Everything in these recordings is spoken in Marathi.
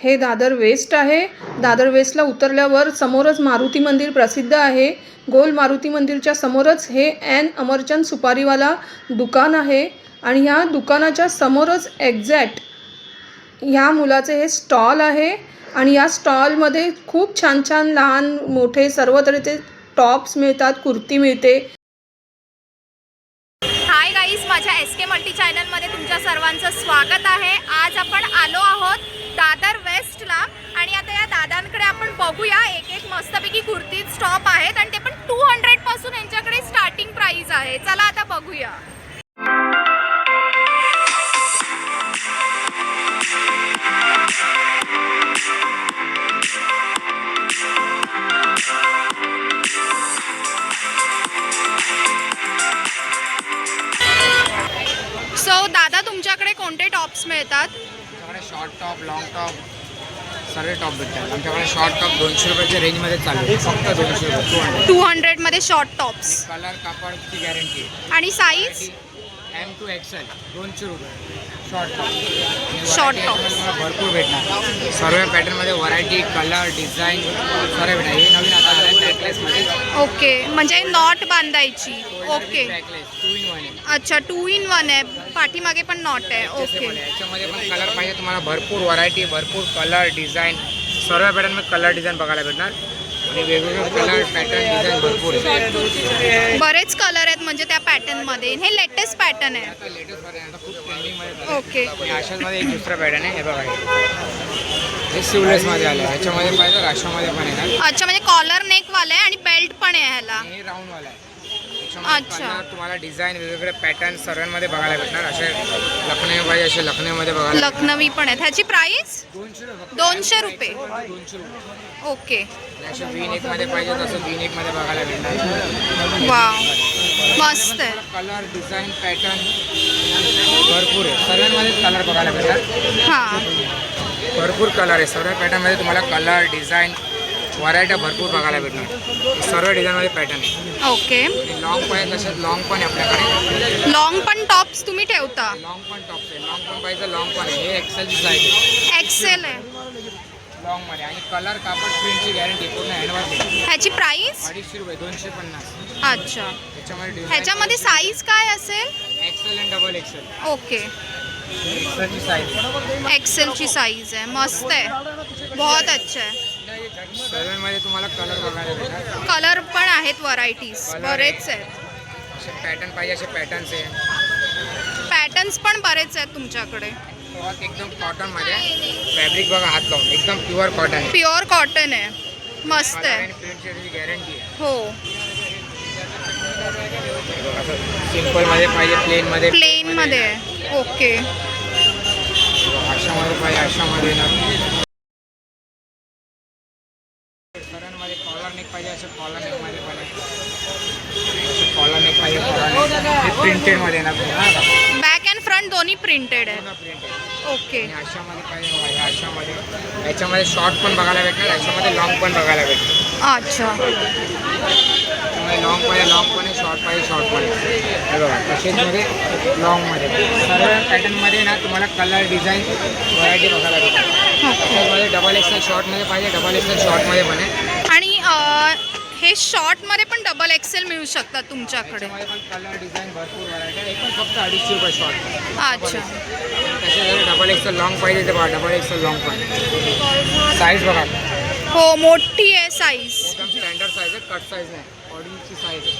हे दादर वेस्ट आहे. दादर वेस्टला उतरल्यावर समोरच मारुती मंदिर प्रसिद्ध आहे. गोल मारुती मंदिरच्या समोरच हे ॲन अमरचंद सुपारीवाला दुकान आहे आणि ह्या दुकानाच्या समोरच एक्झॅक्ट ह्या मुलाचे हे स्टॉल आहे आणि या स्टॉलमध्ये खूप छान छान लहान मोठे सर्व तऱ्हेचे टॉप्स मिळतात कुर्ती मिळते. हाय गाईस माझ्या एस के मल्टी चॅनलमध्ये तुमच्या सर्वांचं स्वागत आहे. आज आपण आलो आहोत दादर वेस्टला. आणि आता या दादांकडे आपण बघूया एक एक मस्तपैकी कुर्ती स्टॉप आहेत. आणि ते पण टू हंड्रेडपासून यांच्याकडे स्टार्टिंग प्राईज आहे. चला आता बघूया. सर्व टॉप भेटतात. आमच्याकडे शॉर्ट टॉप दोनशे रुपयाच्या रेंजमध्ये चालू आहे. फक्त दोनशे रुपये. टू हंड्रेड टू हंड्रेडमध्ये शॉर्ट टॉप्स कलर कापडची गॅरंटी आणि साईज एम टू एक्सेल दोनशे रुपये. Short top Short top. भरपूर भेटणार. सर्व पॅटर्नमध्ये व्हरायटी कलर डिझाईन सर्व भेटणार. हे नवीन आता आलं नेकलेसमध्ये ओके म्हणजे नॉट बांधायची. Okay necklace two in one आहे अच्छा टू इन वन आहे. पाठीमागे पण नॉट आहे. ओके याच्यामध्ये पण कलर पाहिजे तुम्हाला भरपूर व्हरायटी भरपूर कलर डिझाईन सर्व पॅटर्नमध्ये कलर डिझाईन बघायला भेटणार. आणि वेगवेगळे कलर पॅटर्न डिझाईन भरपूर आहे. बरेच कलर म्हणजे त्या पॅटर्नमध्ये. हे लेटेस्ट पॅटर्न आहे. आता लेटेस्ट व्हरायटी आता खूप ट्रेंडिंगमध्ये ओके आणि एक दुसरा पॅटर्न आहे. हे बघा हे. हे सिवलेसमध्ये आलं आहे ह्याच्यामध्ये पाहिजे राशामध्ये पण येणार अच्छा म्हणजे कॉलर नेक वाला आहे आणि बेल्ट पण आहे ह्याला. हे राऊंडवाला आहे. अच्छा. तुम्हाला डिझाईन वेगवेगळे पॅटर्न सर्वांमध्ये बघायला भेटणार. असे लखनऊ पाहिजे असे लखनऊमध्ये बघायला लखनवी पण आहे ह्याची प्राइस दोनशे रुपये. दोनशे रुपये. दोनशे रुपये. ओके आणि असे पाहिजे तसं एकमध्ये बघायला भेटणार. वाव मस्त आहे. कलर डिझाईन पॅटर्न भरपूर आहे. सर्वांमध्ये कलर बघायला भेटणार. हां. भरपूर कलर आहे. सर्व पॅटर्नमध्ये तुम्हाला कलर डिझाईन व्हरायट्या भरपूर बघायला भेटणार. सर्व डिझाईनमध्ये पॅटर्न आहे. ओके. लॉंग पाहिजे तसेच लॉंग पण आहे आपल्याकडे. लॉंग पण टॉप्स तुम्ही ठेवता? लॉंग पण टॉप आहे. लॉंग पण पाहिजे लॉंग पण आहे. हे एक्सेलची साईज आहे. एक्सेल आहे. लॉंगमध्ये आणि कलर कापड प्रिंटची गॅरंटी पूर्ण हँडवर्क ह्याची प्राइस अडीचशे रुपये दोनशे पन्नास. अच्छा. त्याच्यामध्ये डिझाईन ह्याच्यामध्ये साईज काय असेल? एक्सेल आणि डबल एक्सेल ओके. एक्सेलची साईज एक्सेलची साईज आहे. मस्त आहे. बहुत अच्छा आहे. तुम्हाला कलर बघायला भेटणार. कलर पण आहेत व्हरायटीज बरेच आहेत. असे पॅटर्न पाहिजे असे पॅटर्न्स आहे. पॅटर्न्स पण बरेच आहेत तुमच्याकडे. क्लॉथ एकदम कॉटनमध्ये फॅब्रिक बघा हात लावून एकदम प्युअर कॉटन आहे. प्युअर कॉटन आहे. मस्त कलर आहे. आणि प्रिंटची गॅरंटी आहे. हो. सिम्पलमध्ये पाहिजे प्लेनमध्ये प्लेनमध्ये आहे ओके अशामध्ये पाहिजे अशामध्ये ना सरांमध्ये कॉलर नेक पाहिजे असं कॉलर नेकमध्ये पण आहे कॉलर नेक पाहिजे कॉलर नेक हे. प्रिंटेडमध्ये ना बॅक अँड फ्रंट दोन्ही प्रिंटेड आहे प्रिंटेड ओके अशामध्ये पाहिजे अशामध्ये याच्यामध्ये शॉर्ट पण बघायला भेटणार याच्यामध्ये लॉंग पण बघायला भेटणार. अच्छा. त्यामुळे लॉंग पाहिजे लॉंग पण आहे शॉर्ट पाहिजे शॉर्ट पण आहे. हे बघा तसेचमध्ये लॉंगमध्ये सर्व पॅटर्नमध्ये ना तुम्हाला कलर डिझाईन व्हरायटी बघायला भेटणार. डबल एक्सेल शॉर्टमध्ये पाहिजे डबल एक्सेल शॉर्टमध्ये पण आहे. आणि हे शॉर्टमध्ये पण डबल एक्सेल मिळू शकतात तुमच्याकडे. त्याच्यामध्ये पण कलर डिझाईन भरपूर व्हरायटी आहे. हे पण फक्त अडीचशे रुपये शॉर्ट अच्छा. तसे जर डबल एक्सेल लॉंग पाहिजे तर बघा डबल एक्सेल लॉंग पण साईज बघा. हो मोठी आहे साईज एकदम स्टँडर्ड साईज आहे कट साईज नाही. ऑर्डिनची साईज आहे.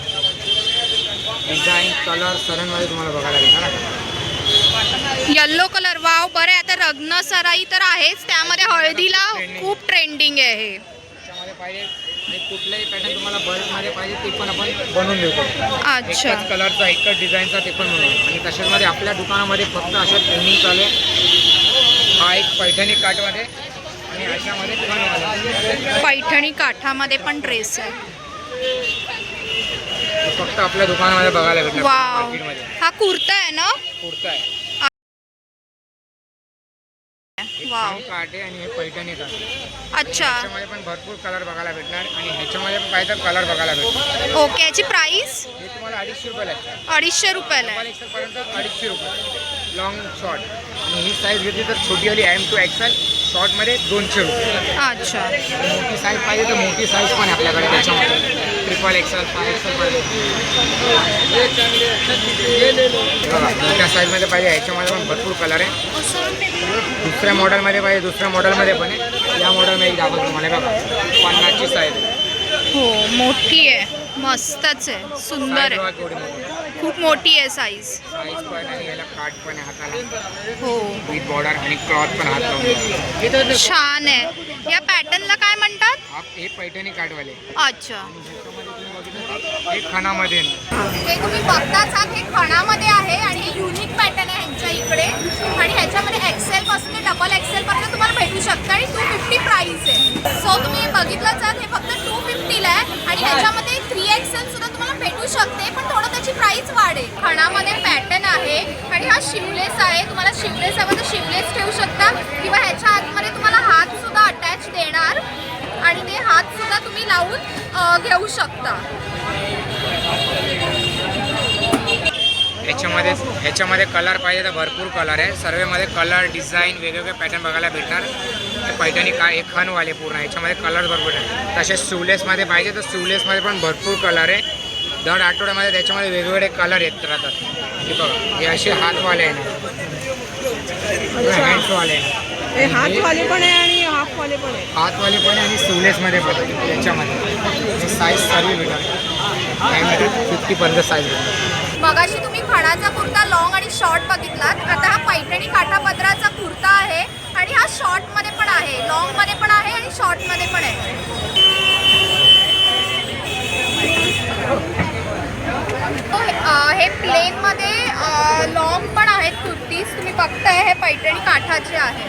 डिझाईन कलर सर्वांमध्ये तुम्हाला बघायला भेटणार ना. येल्लो कलर वाव बरं आहे. आता लग्न सराई तर आहेच. त्यामध्ये हळदीला खूप ट्रेंडिंग आहे हे. त्याच्यामध्ये पाहिजे आणि कुठलाही पॅटर्न तुम्हाला बल्कमध्ये पाहिजे ते पण आपण बनवून देतो अच्छा. एकच कलरचा एकच डिझाईनचा ते पण आणि तशाचमध्ये आपल्या दुकानामध्ये फक्त अशा चालू. आहे हा एक पैठणी आणि अशामध्ये आला. पैठणी काठामध्ये पण ड्रेस आहे. फक्त आपल्या दुकानामध्ये बघायला भेटणार. वाव. मार्केटमध्ये हा कुर्ता आहे ना? कुर्ता आहे. वाव काट आणि हे पैठणी काट. अच्छा. ह्याच्यामध्ये पण भरपूर कलर बघायला भेटणार आणि ह्याच्यामध्ये पण पाहिजे कलर बघायला भेटणार. ओके याची प्राइस हे तुम्हाला अडीचशे रुपयाला आहे. अडीचशे रुपयाला आहे. पर्यंत अडीचशे रुपये. लॉंग शॉर्ट आणि ही साईज घेतली तर छोटीवाली एम टू एक्सेल शॉर्टमध्ये दोनशे रुपये. अच्छा. मोठी साईज पाहिजे तर मोठी साईज पण आहे आपल्याकडे त्याच्यामध्ये. ट्रिपल एक्सेल फाय एक्सेल पाहिजे बघा मोठ्या साईजमध्ये पाहिजे ह्याच्यामध्ये पण भरपूर कलर आहे. दुसऱ्या मॉडेलमध्ये पाहिजे दुसऱ्या मॉडेलमध्ये पण आहे. या मॉडेलमध्ये एक दाखवतो तुम्हाला बघा. पन्नासची साईज हो मोठी आहे. मस्तच आहे. सुंदर आहे. खूप मोठी आहे साईज साईज पण आणि याला काट पण आहे हाताला. हो. विथ बॉर्डर आणि क्लॉथ पण हात लावून छान आहे. या पॅटर्नला काय म्हणतात? हा पैठणी काटवाले अच्छा. हे खणामध्ये. हे तुम्ही बघताच आहात हे खणामध्ये आहे आणि हे युनिक पॅटर्न आहे ह्यांच्या इकडे आणि ह्याच्यामध्ये एक्सेल पासून ते डबल एक्सेल पर्यंत तुम्हाला भेटू शकतं. आणि टू फिफ्टी प्राइस आहे. सो तुम्ही बघितलंच आहात हे फक्त टू फिफ्टीला आहे. आणि ह्याच्यामध्ये थ्री एक्सेल सुद्धा तुम्हाला भेटू शकते. पण थोडं त्याची प्राइस वाढेल. खणामध्ये पॅटर्न आहे. आणि हा शिवलेस आहे. तुम्हाला शिवलेस हवं तर शिवलेस ठेवू शकता. किंवा ह्याच्या आतमध्ये तुम्हाला हात सुद्धा अटॅच देणार. आणि ते हात सुद्धा तुम्ही लावून घेऊ शकता. याच्यामध्ये ह्याच्यामध्ये कलर पाहिजे तर भरपूर कलर आहे. सर्वेमध्ये कलर डिझाईन वेगवेगळे पॅटर्न बघायला भेटणार. पैठणी काय हे खणवाले पूर्ण ह्याच्यामध्ये कलर भरपूर आहे. तसेच शिवलेसमध्ये पाहिजे तर शिवलेसमध्ये पण भरपूर कलर आहे. दर आठवड्यामध्ये त्याच्यामध्ये वेगवेगळे कलर येत राहतात. हे बघा. हे असे हातवाले आहे ना हँड्सवाले आहे. हातवाले पण आहे आणि हाफवाले पण आहे हातवाले पण आणि शिवलेसमध्ये पण आहे याच्यामध्ये. साईज सर्व भेटणार. फिफ्टीपर्यंत साईज भेटणार. मगाशी तुम्ही खणाचा कुर्ता लॉंग आणि शॉर्ट बघितलात. आता हा पैठणी काठापदराचा कुर्ता आहे आणि हा शॉर्टमध्ये पण आहे. लॉंगमध्ये पण आहे आणि शॉर्टमध्ये पण आहे. हो, हे- अं, हे प्लेन मध्ये लॉंग पण आहेत कुर्तीज. तुम्ही बघताय हे पैठणी काठाचे आहे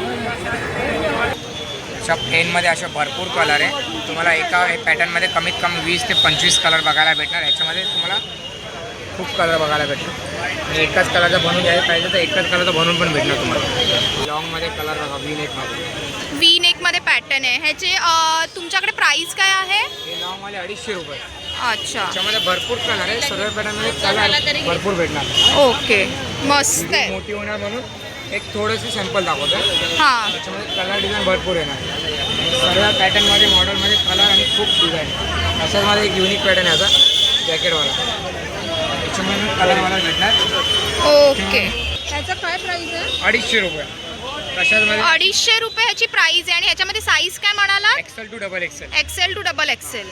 अशा पेनमध्ये अशा भरपूर कलर आहे. तुम्हाला एका पॅटर्नमध्ये कमीत कमी वीस ते पंचवीस कलर बघायला भेटणार. याच्यामध्ये तुम्हाला खूप कलर बघायला भेटणार आणि एकाच कलरचा बनवून घ्यायला पाहिजे तर एकाच कलरचा बनवून पण भेटणार तुम्हाला. लॉंगमध्ये कलर बघा वी नेकमध्ये वी नेकमध्ये पॅटर्न आहे. ह्याचे तुमच्याकडे प्राइस काय आहे? हे लॉंगवाले अडीचशे रुपये. अच्छा. त्याच्यामध्ये भरपूर कलर आहे. सर्व पॅटर्नमध्ये कलर भरपूर भेटणार. ओके. मस्त आहे. मोठी होणार म्हणून एक थोडंसं सॅम्पल दाखवतो. हां. त्याच्यामध्ये कलर डिझाईन भरपूर येणार. सर्व पॅटर्नमध्ये मॉडेलमध्ये कलर आणि खूप डिझाईन अशाचमध्ये एक युनिक पॅटर्न आहे आता जॅकेटवाला त्याच्यामध्ये कलरवाला भेटणार. ओके. त्याचं काय प्राइस आहे? अडीचशे रुपये. अडीचशे रुपये ह्याची प्राइस आहे आणि ह्याच्यामध्ये साईज काय म्हणाला? XL to double XL XL to double XL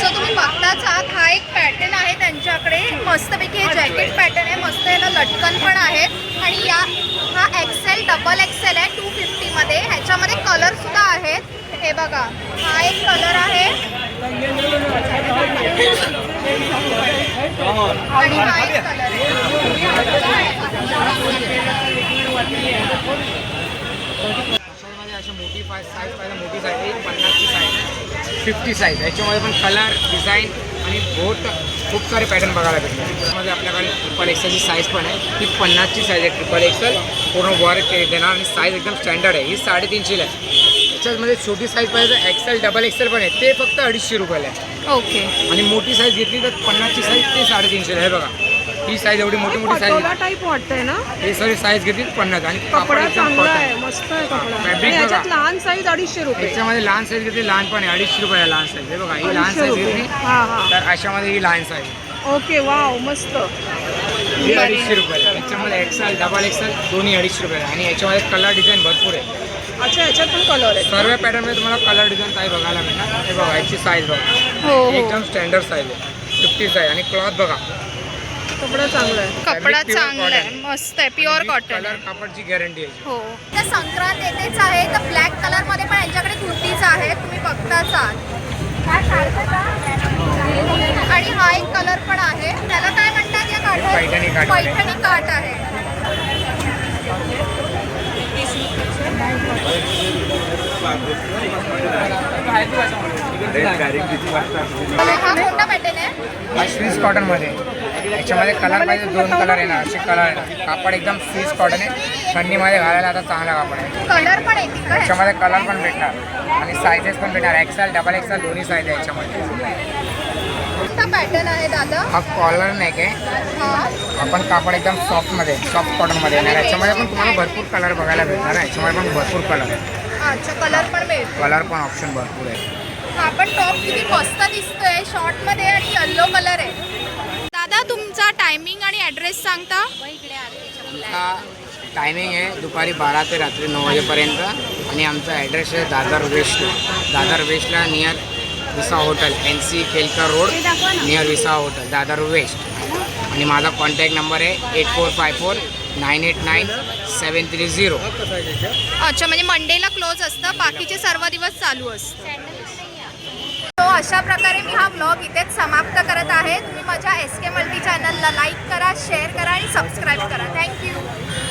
so तुम्ही बघताच आहात हा एक पॅटर्न आहे त्यांच्याकडे. मस्तपैकी हे जॅकेट पॅटर्न आहे. मस्त याला लटकन पण आहे आणि या हा एक्सेल डबल एक्सेल आहे टू फिफ्टीमध्ये ह्याच्यामध्ये कलरसुद्धा आहेत. हे बघा हा एक कलर आहे. आणि हा एक कलर आहे. अशी मोठी साईज पाहिजे मोठी साईज आहे पन्नासची साईज फिफ्टी साईज याच्यामध्ये पण कलर डिझाईन आणि बहुत खूप सारे पॅटर्न बघायला भेटतात. त्याच्यामध्ये आपल्याकडे ट्रिपल एक्सेलची साईज पण आहे. ती पन्नासची साईज आहे ट्रिपल एक्सेल पूर्ण वर्क देणार आणि साईज एकदम स्टँडर्ड आहे. ही साडेतीनशेला आहे. त्याच्यामध्ये छोटी साईज पाहिजे एक्सेल डबल एक्सेल पण आहे. ते फक्त अडीचशे रुपयाला आहे. ओके आणि मोठी साईज घेतली तर पन्नासची साईज ते साडेतीनशेला आहे. बघा. ही साईज एवढी मोठी मोठी साईज पटोला टाईप वाटतंय ना? हे सगळी साईज घेतली पन्नास आणि कापड कपडा एकदम चांगला cotton. आहे मस्त आहे कपडा. fabric आणि बघा. लहान साईज अडीचशे रुपये. याच्यामध्ये लहान साईज घेतली लहान पण आहे. अडीचशे रुपयाला लहान साईज हे बघा ही लहान अडीचशे साईज रुपये. घेतली. हा हा. तर अशामध्ये ही लहान साईज ओके वाव मस्त. ही अडीचशे रुपयाला याच्यामध्ये एक्सेल डबल एक्सेल दोन्ही अडीचशे रुपयाला आणि याच्यामध्ये कलर डिझाईन भरपूर आहे. अच्छा ह्याच्यात पण कलर आहे. सर्व पॅटर्नमध्ये तुम्हाला कलर डिझाईन काही बघायला मिळणार. हे बघा याची साईज बघा. ही हो. एकदम स्टँडर्ड साईज आहे. फिफ्टी साईज आणि क्लॉथ बघा. कपडा चांगला आहे. कपडा चांगला आहे. मस्त आहे प्युअर कॉटन कलर कापडची गॅरंटी आहे. हो. त्या संक्रांत येतेच आहे तर ब्लॅक कलरमध्ये पण यांच्याकडे कुर्तीज आहेत तुम्ही बघताच आहात. आणि हा एक कलर पण आहे. त्याला काय म्हणतात या काठ आहे. पैठणी काठ आहे. हा कोणता पॅटर्न आहे? हा स्विस कॉटनमध्ये याच्यामध्ये कलर पाहिजे दोन कलर येणार असे कलर येणार. कापड एकदम स्विस कॉटन आहे. थंडीमध्ये घालायला आता चांगला कापड आहे. कलर पण येतील का ह्याच्यात? याच्यामध्ये कलर पण भेटणार. आणि सायझेस पण भेटणार. एक्सेल डबल एक्सेल दोन्ही साईज आहे याच्यामध्ये. कोणता पॅटर्न आहे दादा? हा कॉलर नेक आहे. हा. आपण कापड एकदम सॉफ्टमध्ये सॉफ्ट कॉटनमध्ये येणार. याच्यामध्ये पण तुम्हाला भरपूर कलर बघायला भेटणार आहे याच्यामध्ये पण भरपूर कलर आहे. अच्छा कलर पण कलर पण ऑप्शन भरपूर आहे. हा पण टॉप किती मस्त दिसतोय. शॉर्टमध्ये आणि येल्लो कलर आहे. दादा तुमचा टायमिंग आणि ॲड्रेस सांगता? टायमिंग आहे दुपारी बारा ते रात्री नऊ वाजेपर्यंत. आणि आमचा ॲड्रेस आहे दादर वेस्टला Dadar वेस्टला near Visa hotel N C Kelkar road near Visa hotel Dadar west. आणि माझा कॉन्टॅक्ट नंबर आहे eight four five four nine eight nine seven three zero अच्छा म्हणजे मंडेला क्लोज असतं बाकीचे सर्व दिवस चालू असतं. अशा प्रकारे मी हा ब्लॉग इथेच समाप्त करत आहे. तुम्ही माझ्या एस के मल्टी चॅनलला लाईक करा शेअर करा आणि सबस्क्राईब करा. थँक्यू